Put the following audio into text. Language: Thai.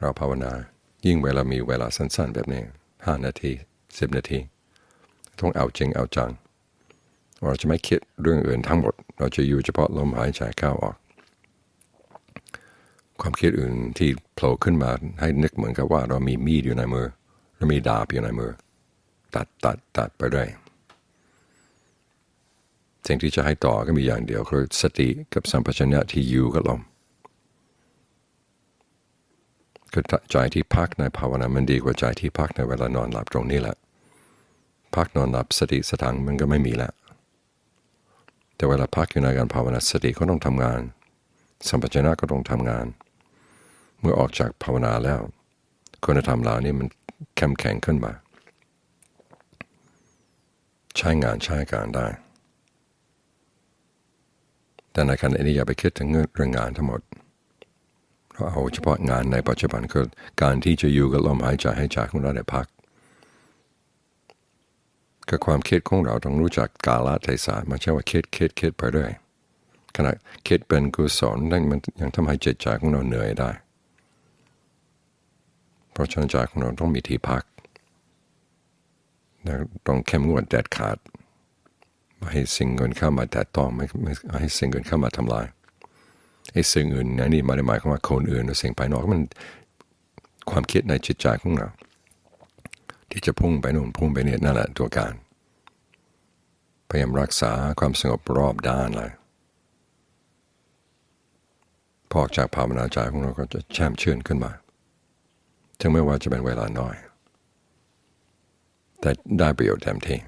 เราภาวนา ยิ่งเวลามีเวลาสั้น ๆ แบบนี้ห้านาทีสิบนาที ต้องเอาจริงเอาจัง เราจะไม่คิดเรื่องอื่นทั้งหมด เราจะอยู่เฉพาะลมหายใจเข้าออก ความคิดอื่นที่โผล่ขึ้นมาให้นึกเหมือนกับว่าเรามีมีดอยู่ในมือ เรามีดาบอยู่ในมือ ตัดตัดตัดไปเรื่อยสิ่งที่จะให้ต่อก็มีอย่างเดียวคือสติกับสัมปชัญญะที่อยู่กับลม คือใจที่พักในภาวนา มันดีกว่าใจที่พักในเวลานอนหลับตรงนี้แหละ พักนอนหลับสติสตังค์มันก็ไม่มีแล้ว แต่เวลาพักอยู่ในการภาวนาสติก็ต้องทำงาน สัมปชัญญะก็ต้องทำงาน เมื่อออกจากภาวนาแล้ว คุณธรรมเหล่านี้มันเข้มแข็งขึ้นมา ใช้งานใช้การได้ แต่ในขณะนี้อย่าไปคิดถึงเรื่องงานทั้งหมด เราเอาเฉพาะงานในปัจจุบันคือการที่จะอยู่กับลมหายใจให้ใจของเราได้พักคือความคิดของเราต้องรู้จักกาลเทศะไม่ใช่ว่าคิดคิดคิดไปเรื่อยขณะคิดเป็นกุศลนั่นมันยังทำให้จิตใจของเราเหนื่อยได้ เพราะฉะนั้นใจของเราต้องมีที่พักต้องเข้มงวดเด็ดขาดไม่ให้สิ่งอื่นเข้ามาแตะต้องไม่ไม่ให้สิ่งอื่นเข้ามาทำลาย ไอ้สิ่งอื่นนนี่ม่ได้หมายความว่าคนอื่นหรือสิ่งภายนอกมันความคิดในจิตใจของเรา ที่จะพุ่งไปโน่นพุ่งไปนี่นั่นแหละตัวการ พยายามรักษาความสงบรอบด้านเลยพอจากภาวนาใจของเราก็จะแช่มชื่นขึ้นมา ถึงไม่ว่าจะเป็นเวลาน้อย แต่ได้ประโยชน์เต็มที่